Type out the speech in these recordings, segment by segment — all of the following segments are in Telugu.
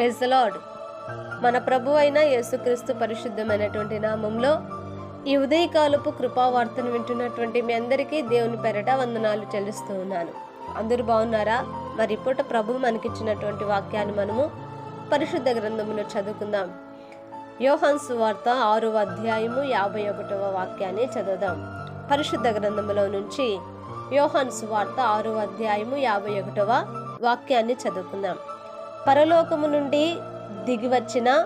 ప్రెసలాడ్ మన ప్రభు అయిన యేసుక్రీస్తు పరిశుద్ధమైనటువంటి నామంలో ఈ ఉదయకాలపు కృపావార్తను వింటున్నటువంటి మీ అందరికీ దేవుని పెరట వందనాలు చెల్లిస్తూ ఉన్నాను. అందరూ బాగున్నారా? మరి పూట ప్రభు మనకిచ్చినటువంటి వాక్యాన్ని మనము పరిశుద్ధ గ్రంథములో చదువుకుందాం. యోహాన్ సువార్త ఆరవ అధ్యాయము యాభై ఒకటవ వాక్యాన్ని చదువుదాం. పరిశుద్ధ గ్రంథములో నుంచి యోహాన్ సువార్త ఆరవ అధ్యాయము యాభై ఒకటవ వాక్యాన్ని చదువుకుందాం. పరలోకము నుండి దిగివచ్చిన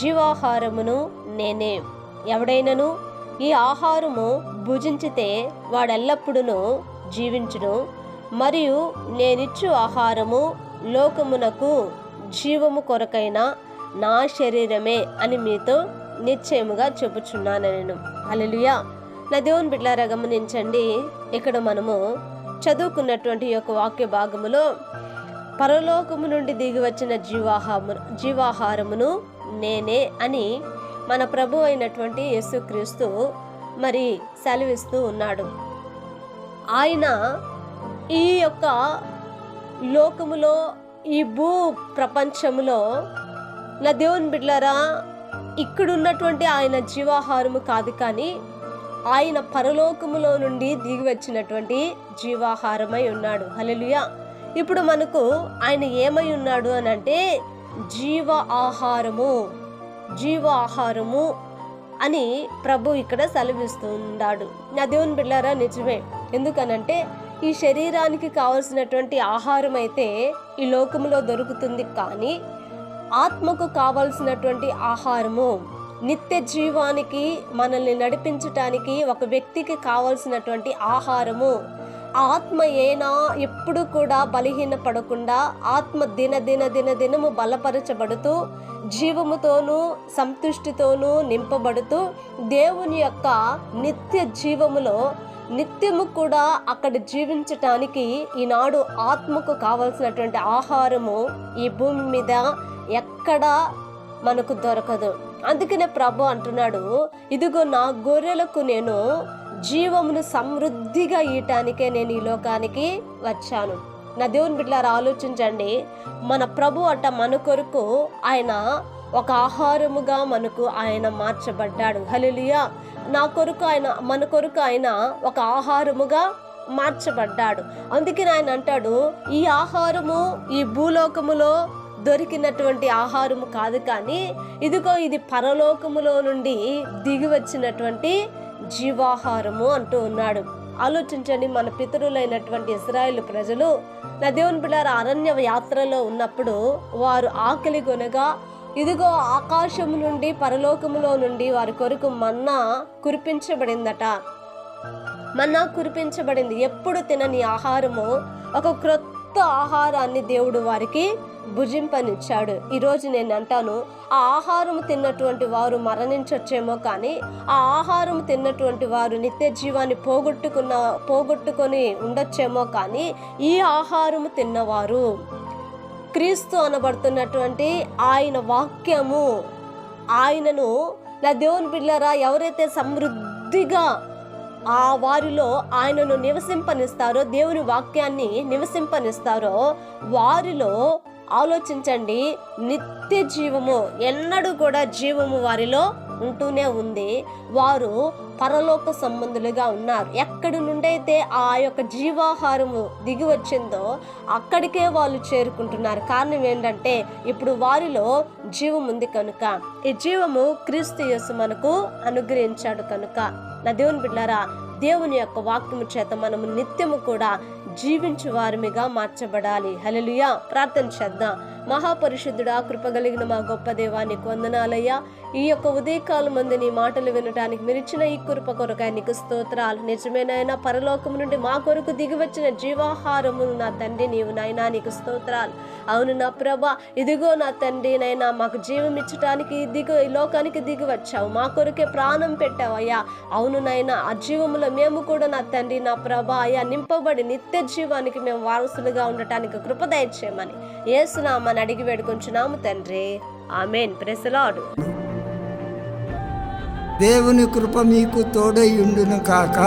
జీవాహారమును నేనే. ఎవడైనను ఈ ఆహారము భుజించితే వాడెల్లప్పుడూ జీవించును. మరియు నేనిచ్చు ఆహారము లోకమునకు జీవము కొరకైన నా శరీరమే అని మీతో నిశ్చయముగా చెప్పుచున్నాను నేను అలలుయా నా దేవుని బిడ్డారా గమనించండి. ఇక్కడ మనము చదువుకున్నటువంటి యొక్క వాక్య భాగములో పరలోకము నుండి దిగివచ్చిన జీవాహము జీవాహాము జీవాహారమును నేనే అని మన ప్రభు అయినటువంటి యేసుక్రీస్తు మరి సెలవిస్తూ ఉన్నాడు. ఆయన ఈ యొక్క లోకములో ఈ భూ ప్రపంచములో నా దేవుని బిడ్డలారా ఇక్కడున్నటువంటి ఆయన జీవాహారము కాదు కానీ ఆయన పరలోకములో నుండి దిగి వచ్చినటువంటి జీవాహారమై ఉన్నాడు. హలలుయా ఇప్పుడు మనకు ఆయన ఏమై ఉన్నాడు అని అంటే జీవ ఆహారము జీవ ఆహారము అని ప్రభు ఇక్కడ సెలవిస్తున్నాడు నా దేవుని బిడ్డారా నిజమే. ఎందుకనంటే ఈ శరీరానికి కావలసినటువంటి ఆహారం అయితే ఈ లోకంలో దొరుకుతుంది కానీ ఆత్మకు కావలసినటువంటి ఆహారము నిత్య జీవానికి మనల్ని నడిపించటానికి ఒక వ్యక్తికి కావలసినటువంటి ఆహారము ఆత్మ ఏనా ఎప్పుడు కూడా బలహీన పడకుండా ఆత్మ దిన దిన దిన దినము బలపరచబడుతూ జీవముతోనూ సంతుష్టితోనూ నింపబడుతూ దేవుని యొక్క నిత్య జీవములో నిత్యము కూడా అక్కడ జీవించటానికి ఈనాడు ఆత్మకు కావలసినటువంటి ఆహారము ఈ భూమి మీద ఎక్కడా మనకు దొరకదు. అందుకనే ప్రభు అంటున్నాడు ఇదిగో నా గొర్రెలకు నేను జీవమును సమృద్ధిగా ఇయటానికే నేను ఈ లోకానికి వచ్చాను. నా దేవుని బిడ్డలారా ఆలోచించండి. మన ప్రభు అట్ట మన కొరకు ఆయన ఒక ఆహారముగా మనకు ఆయన మార్చబడ్డాడు. హలిలియా నా కొరకు ఆయన మన కొరకు ఆయన ఒక ఆహారముగా మార్చబడ్డాడు. అందుకే ఆయన అంటాడు ఈ ఆహారము ఈ భూలోకములో దొరికినటువంటి ఆహారము కాదు కానీ ఇదిగో ఇది పరలోకములో నుండి దిగి వచ్చినటువంటి జీవాహారము అంటూ ఉన్నాడు. ఆలోచించండి మన పితరులైనటువంటి ఇస్రాయేల్ ప్రజలు నా దేవుని అరణ్య యాత్రలో ఉన్నప్పుడు వారు ఆకలి కొనగా ఇదిగో ఆకాశము నుండి పరలోకములో నుండి వారి కొరకు మన్నా కురిపించబడిందట. మన్నా కురిపించబడింది. ఎప్పుడు తినని ఆహారము ఒక క్రొత్త ఆహారాన్ని దేవుడు వారికి భుజింపనిచ్చాడు. ఈరోజు నేను అంటాను ఆ ఆహారం తిన్నటువంటి వారు మరణించొచ్చేమో కానీ ఆ ఆహారం తిన్నటువంటి వారు నిత్య జీవాన్ని పోగొట్టుకున్న పోగొట్టుకొని ఉండొచ్చేమో కానీ ఈ ఆహారము తిన్నవారు. క్రీస్తు అనబడుతున్నటువంటి ఆయన వాక్యము ఆయనను నా దేవుని బిడ్డరా ఎవరైతే సమృద్ధిగా ఆ వారిలో ఆయనను నివసింపనిస్తారో దేవుని వాక్యాన్ని నివసింపనిస్తారో వారిలో ఆలోచించండి. నిత్య జీవము ఎన్నడూ కూడా జీవము వారిలో ఉంటూనే ఉంది. వారు పరలోక సంబంధులుగా ఉన్నారు. ఎక్కడి నుండైతే ఆ యొక్క జీవాహారము దిగి వచ్చిందో అక్కడికే వాళ్ళు చేరుకుంటున్నారు. కారణం ఏంటంటే ఇప్పుడు వారిలో జీవం ఉంది కనుక. ఈ జీవము క్రీస్తు యేసు మనకు అనుగ్రహించాడు కనుక. నా దేవుని బిడ్డారా దేవుని యొక్క వాక్యము చేత మనము నిత్యము కూడా జీవించు వారిమిగా మార్చబడాలి. హలలుయా ప్రార్థన చేద్దాం. మహాపరిశుద్ధుడా కృపగలిగిన మా గొప్ప దేవానికి వందనాలయ్యా. ఈ యొక్క ఉదయకాలం మంది నీ మాటలు వినటానికి మీరిచ్చిన ఈ కృప కొరకాయ నీకు స్తోత్రాలు. నిజమేనైనా పరలోకం నుండి మా కొరకు దిగివచ్చిన జీవాహారము నా తండ్రి నీవు నాయనా నీకు స్తోత్రాలు. అవును నా ప్రభ ఇదిగో నా తండ్రి నైనా మాకు జీవం ఇచ్చటానికి దిగు ఈ లోకానికి దిగి వచ్చావు మా కొరకే ప్రాణం పెట్టావయ్యా. అవును నాయనా ఆ జీవములో మేము కూడా నా తండ్రి నా ప్రభ అయ్యా నింపబడి నిత్య జీవానికి మేము వారసులుగా ఉండటానికి కృప దయచేయమని. ఏసునామని అడిగి వేడుకొంచున్నాము తండ్రి. ఆమెన్. ప్రెసలాడు దేవుని కృప మీకు తోడై ఉండును కాక.